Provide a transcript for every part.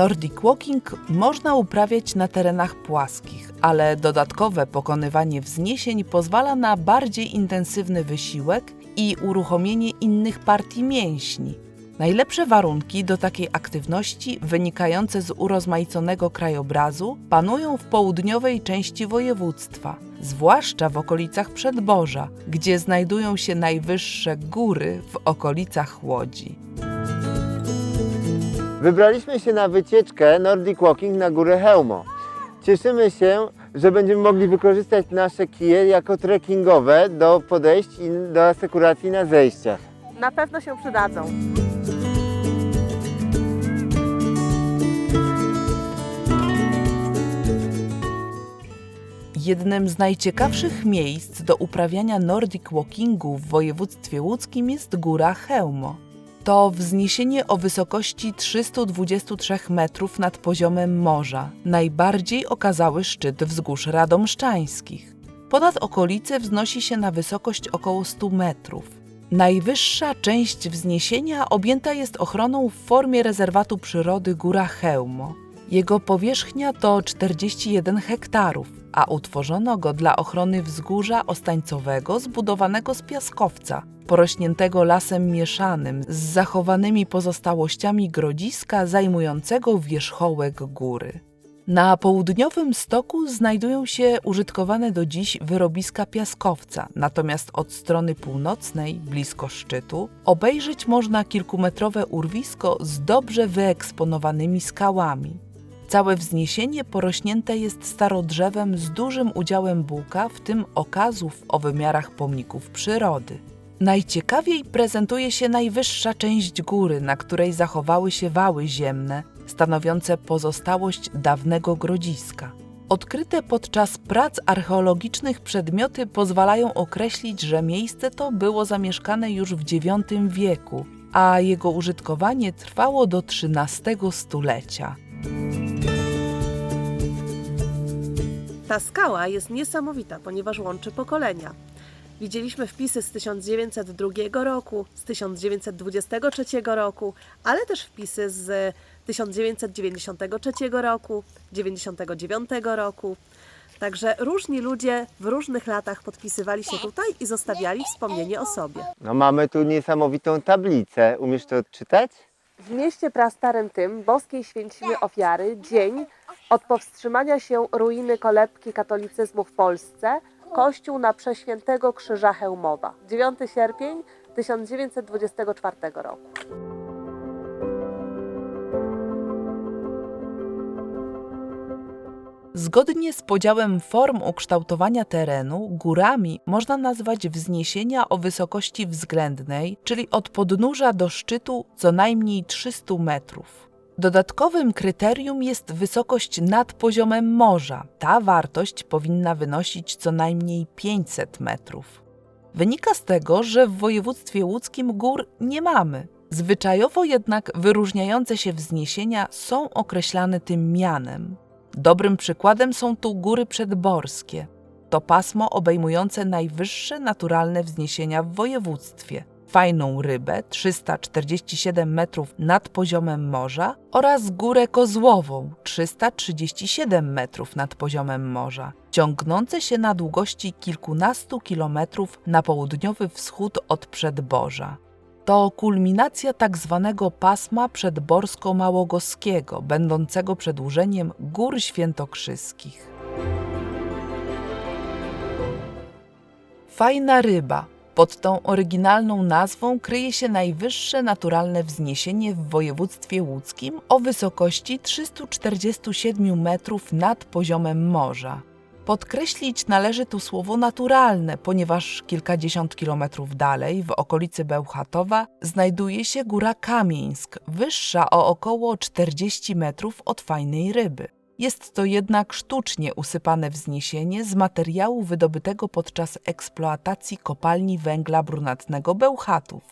Nordic walking można uprawiać na terenach płaskich, ale dodatkowe pokonywanie wzniesień pozwala na bardziej intensywny wysiłek i uruchomienie innych partii mięśni. Najlepsze warunki do takiej aktywności, wynikające z urozmaiconego krajobrazu, panują w południowej części województwa, zwłaszcza w okolicach Przedboża, gdzie znajdują się najwyższe góry w okolicach Łodzi. Wybraliśmy się na wycieczkę Nordic Walking na górę Hełmo. Cieszymy się, że będziemy mogli wykorzystać nasze kije jako trekkingowe do podejść i do asekuracji na zejściach. Na pewno się przydadzą. Jednym z najciekawszych miejsc do uprawiania Nordic Walkingu w województwie łódzkim jest góra Chełmo. To wzniesienie o wysokości 323 metrów nad poziomem morza, najbardziej okazały szczyt wzgórz radomszczańskich. Ponad okolice wznosi się na wysokość około 100 metrów. Najwyższa część wzniesienia objęta jest ochroną w formie rezerwatu przyrody Góra Chełmo. Jego powierzchnia to 41 hektarów, a utworzono go dla ochrony wzgórza ostańcowego zbudowanego z piaskowca, porośniętego lasem mieszanym z zachowanymi pozostałościami grodziska zajmującego wierzchołek góry. Na południowym stoku znajdują się użytkowane do dziś wyrobiska piaskowca, natomiast od strony północnej, blisko szczytu, obejrzeć można kilkumetrowe urwisko z dobrze wyeksponowanymi skałami. Całe wzniesienie porośnięte jest starodrzewem z dużym udziałem buka, w tym okazów o wymiarach pomników przyrody. Najciekawiej prezentuje się najwyższa część góry, na której zachowały się wały ziemne, stanowiące pozostałość dawnego grodziska. Odkryte podczas prac archeologicznych przedmioty pozwalają określić, że miejsce to było zamieszkane już w IX wieku, a jego użytkowanie trwało do XIII stulecia. Ta skała jest niesamowita, ponieważ łączy pokolenia. Widzieliśmy wpisy z 1902 roku, z 1923 roku, ale też wpisy z 1993 roku, 1999 roku. Także różni ludzie w różnych latach podpisywali się tutaj i zostawiali wspomnienie o sobie. No mamy tu niesamowitą tablicę. Umiesz to odczytać? W mieście prastarym tym boskiej święcimy ofiary dzień od powstrzymania się ruiny kolebki katolicyzmu w Polsce, kościół na Przeświętego Krzyża Chełmowa. 9 sierpień 1924 roku. Zgodnie z podziałem form ukształtowania terenu, górami można nazwać wzniesienia o wysokości względnej, czyli od podnóża do szczytu co najmniej 300 metrów. Dodatkowym kryterium jest wysokość nad poziomem morza. Ta wartość powinna wynosić co najmniej 500 metrów. Wynika z tego, że w województwie łódzkim gór nie mamy. Zwyczajowo jednak wyróżniające się wzniesienia są określane tym mianem. Dobrym przykładem są tu góry przedborskie. To pasmo obejmujące najwyższe naturalne wzniesienia w województwie. Fajną Rybę 347 metrów nad poziomem morza oraz Górę Kozłową 337 metrów nad poziomem morza, ciągnące się na długości kilkunastu kilometrów na południowy wschód od Przedborza. To kulminacja tak zwanego pasma przedborsko-małogoskiego, będącego przedłużeniem Gór Świętokrzyskich. Fajna ryba. Pod tą oryginalną nazwą kryje się najwyższe naturalne wzniesienie w województwie łódzkim o wysokości 347 metrów nad poziomem morza. Podkreślić należy tu słowo naturalne, ponieważ kilkadziesiąt kilometrów dalej, w okolicy Bełchatowa, znajduje się góra Kamieńsk, wyższa o około 40 metrów od fajnej ryby. Jest to jednak sztucznie usypane wzniesienie z materiału wydobytego podczas eksploatacji kopalni węgla brunatnego Bełchatów.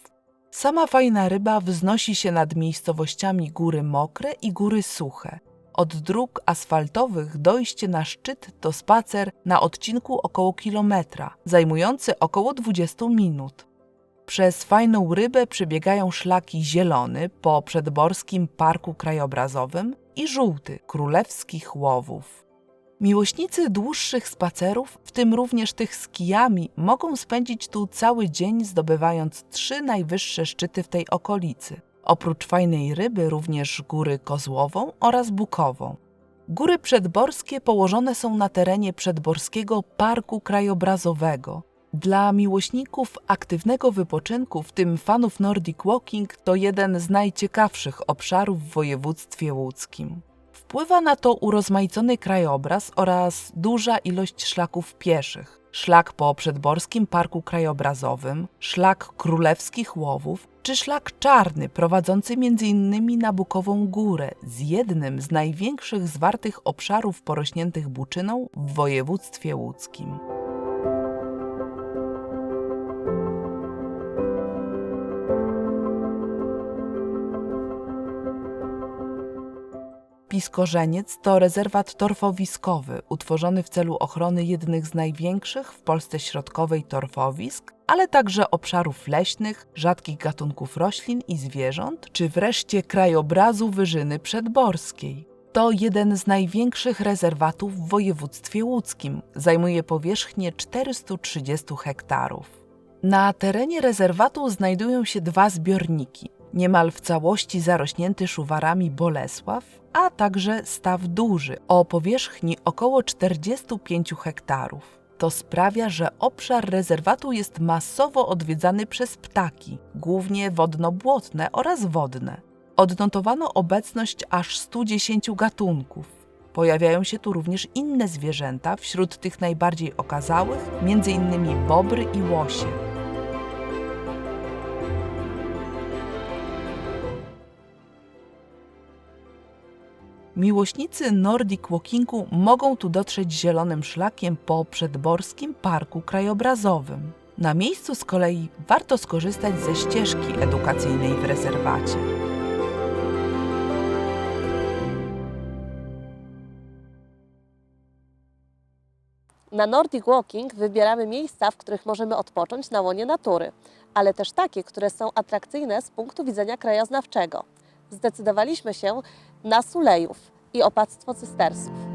Sama fajna ryba wznosi się nad miejscowościami Góry Mokre i Góry Suche. Od dróg asfaltowych dojście na szczyt to spacer na odcinku około kilometra, zajmujący około 20 minut. Przez fajną rybę przebiegają szlaki zielony po przedborskim parku krajobrazowym i żółty królewskich łowów. Miłośnicy dłuższych spacerów, w tym również tych z kijami, mogą spędzić tu cały dzień, zdobywając trzy najwyższe szczyty w tej okolicy. Oprócz fajnej ryby, również góry Kozłową oraz Bukową. Góry Przedborskie położone są na terenie Przedborskiego Parku Krajobrazowego. Dla miłośników aktywnego wypoczynku, w tym fanów Nordic Walking, to jeden z najciekawszych obszarów w województwie łódzkim. Wpływa na to urozmaicony krajobraz oraz duża ilość szlaków pieszych. Szlak po Przedborskim Parku Krajobrazowym, szlak Królewskich Łowów czy szlak czarny prowadzący m.in. na Bukową Górę z jednym z największych zwartych obszarów porośniętych buczyną w województwie łódzkim. Piskorzeniec to rezerwat torfowiskowy utworzony w celu ochrony jednych z największych w Polsce środkowej torfowisk, ale także obszarów leśnych, rzadkich gatunków roślin i zwierząt, czy wreszcie krajobrazu Wyżyny Przedborskiej. To jeden z największych rezerwatów w województwie łódzkim. Zajmuje powierzchnię 430 hektarów. Na terenie rezerwatu znajdują się dwa zbiorniki. Niemal w całości zarośnięty szuwarami Bolesław, a także staw duży o powierzchni około 45 hektarów. To sprawia, że obszar rezerwatu jest masowo odwiedzany przez ptaki, głównie wodno-błotne oraz wodne. Odnotowano obecność aż 110 gatunków. Pojawiają się tu również inne zwierzęta, wśród tych najbardziej okazałych, m.in. bobry i łosie. Miłośnicy Nordic Walkingu mogą tu dotrzeć zielonym szlakiem po Przedborskim Parku Krajobrazowym. Na miejscu z kolei warto skorzystać ze ścieżki edukacyjnej w rezerwacie. Na Nordic Walking wybieramy miejsca, w których możemy odpocząć na łonie natury, ale też takie, które są atrakcyjne z punktu widzenia krajoznawczego. Zdecydowaliśmy się na Sulejów i opactwo cystersów.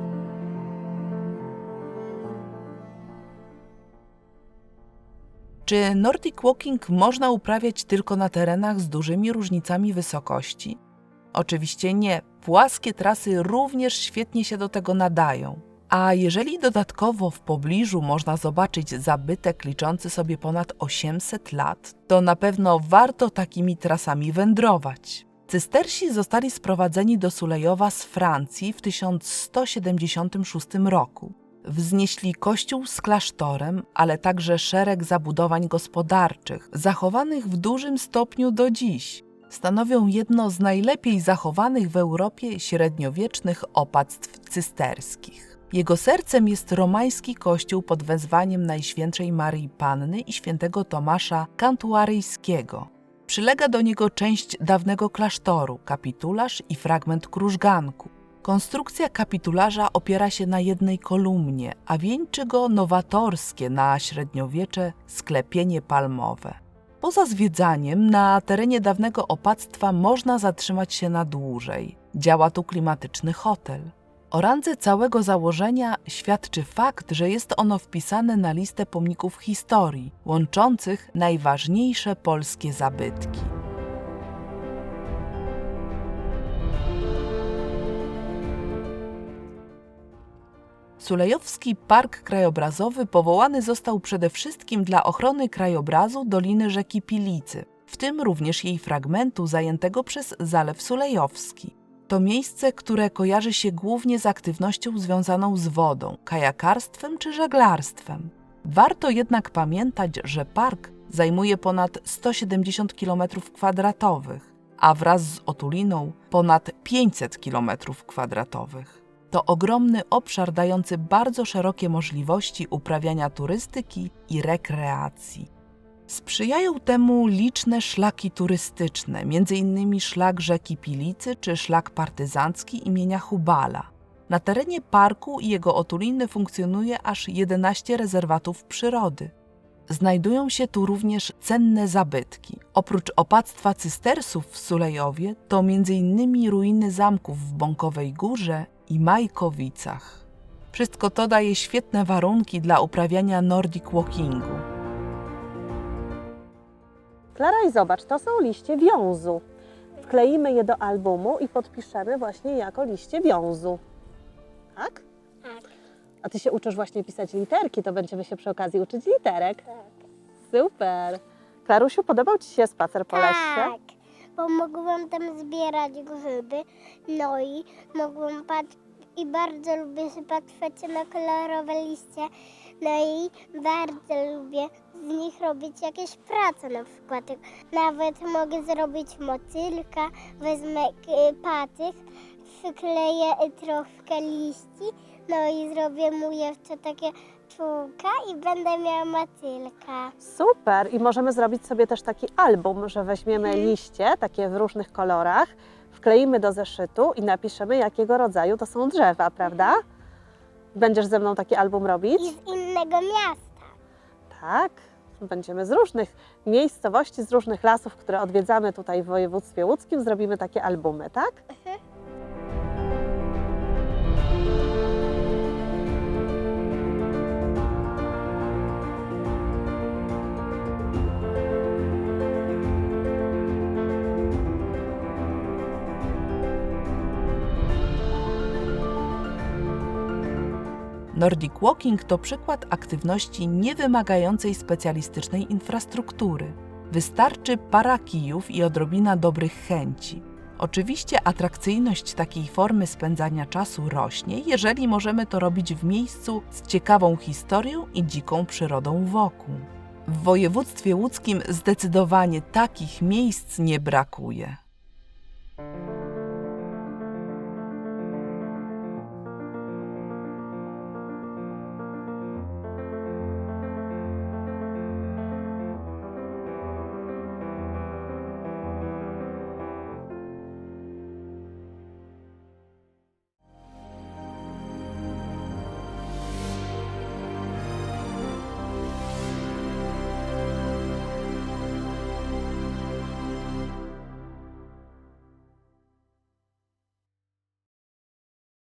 Czy Nordic Walking można uprawiać tylko na terenach z dużymi różnicami wysokości? Oczywiście nie. Płaskie trasy również świetnie się do tego nadają. A jeżeli dodatkowo w pobliżu można zobaczyć zabytek liczący sobie ponad 800 lat, to na pewno warto takimi trasami wędrować. Cystersi zostali sprowadzeni do Sulejowa z Francji w 1176 roku. Wznieśli kościół z klasztorem, ale także szereg zabudowań gospodarczych, zachowanych w dużym stopniu do dziś. Stanowią jedno z najlepiej zachowanych w Europie średniowiecznych opactw cysterskich. Jego sercem jest romański kościół pod wezwaniem Najświętszej Maryi Panny i świętego Tomasza Kantuaryjskiego. Przylega do niego część dawnego klasztoru, kapitularz i fragment krużganku. Konstrukcja kapitularza opiera się na jednej kolumnie, a wieńczy go nowatorskie na średniowiecze sklepienie palmowe. Poza zwiedzaniem na terenie dawnego opactwa można zatrzymać się na dłużej. Działa tu klimatyczny hotel. O randze całego założenia świadczy fakt, że jest ono wpisane na listę pomników historii, łączących najważniejsze polskie zabytki. Sulejowski Park Krajobrazowy powołany został przede wszystkim dla ochrony krajobrazu doliny rzeki Pilicy, w tym również jej fragmentu zajętego przez Zalew Sulejowski. To miejsce, które kojarzy się głównie z aktywnością związaną z wodą, kajakarstwem czy żeglarstwem. Warto jednak pamiętać, że park zajmuje ponad 170 km2, a wraz z otuliną ponad 500 km2. To ogromny obszar dający bardzo szerokie możliwości uprawiania turystyki i rekreacji. Sprzyjają temu liczne szlaki turystyczne, m.in. szlak rzeki Pilicy czy szlak partyzancki imienia Hubala. Na terenie parku i jego otuliny funkcjonuje aż 11 rezerwatów przyrody. Znajdują się tu również cenne zabytki. Oprócz opactwa cystersów w Sulejowie to m.in. ruiny zamków w Bąkowej Górze i Majkowicach. Wszystko to daje świetne warunki dla uprawiania Nordic Walkingu. Klara i zobacz, to są liście wiązu. Wkleimy je do albumu i podpiszemy właśnie jako liście wiązu. Tak? Tak. A ty się uczysz właśnie pisać literki, to będziemy się przy okazji uczyć literek. Tak. Super. Klarusiu, podobał Ci się spacer po lesie? Tak, bo mogłam tam zbierać grzyby, no i mogłam patrzeć i bardzo lubię się patrzeć na kolorowe liście, no i bardzo lubię z nich robić jakieś prace na przykład. Nawet mogę zrobić motylka, wezmę e, patyk, przykleję e, troszkę liści, no i zrobię mu jeszcze takie czółka i będę miała motylka. Super. I możemy zrobić sobie też taki album, że weźmiemy Mhm. liście, takie w różnych kolorach, wkleimy do zeszytu i napiszemy, jakiego rodzaju to są drzewa, prawda? Będziesz ze mną taki album robić? I z innego miasta. Tak. Będziemy z różnych miejscowości, z różnych lasów, które odwiedzamy tutaj w województwie łódzkim, zrobimy takie albumy, tak? Nordic Walking to przykład aktywności niewymagającej specjalistycznej infrastruktury. Wystarczy para kijów i odrobina dobrych chęci. Oczywiście atrakcyjność takiej formy spędzania czasu rośnie, jeżeli możemy to robić w miejscu z ciekawą historią i dziką przyrodą wokół. W województwie łódzkim zdecydowanie takich miejsc nie brakuje.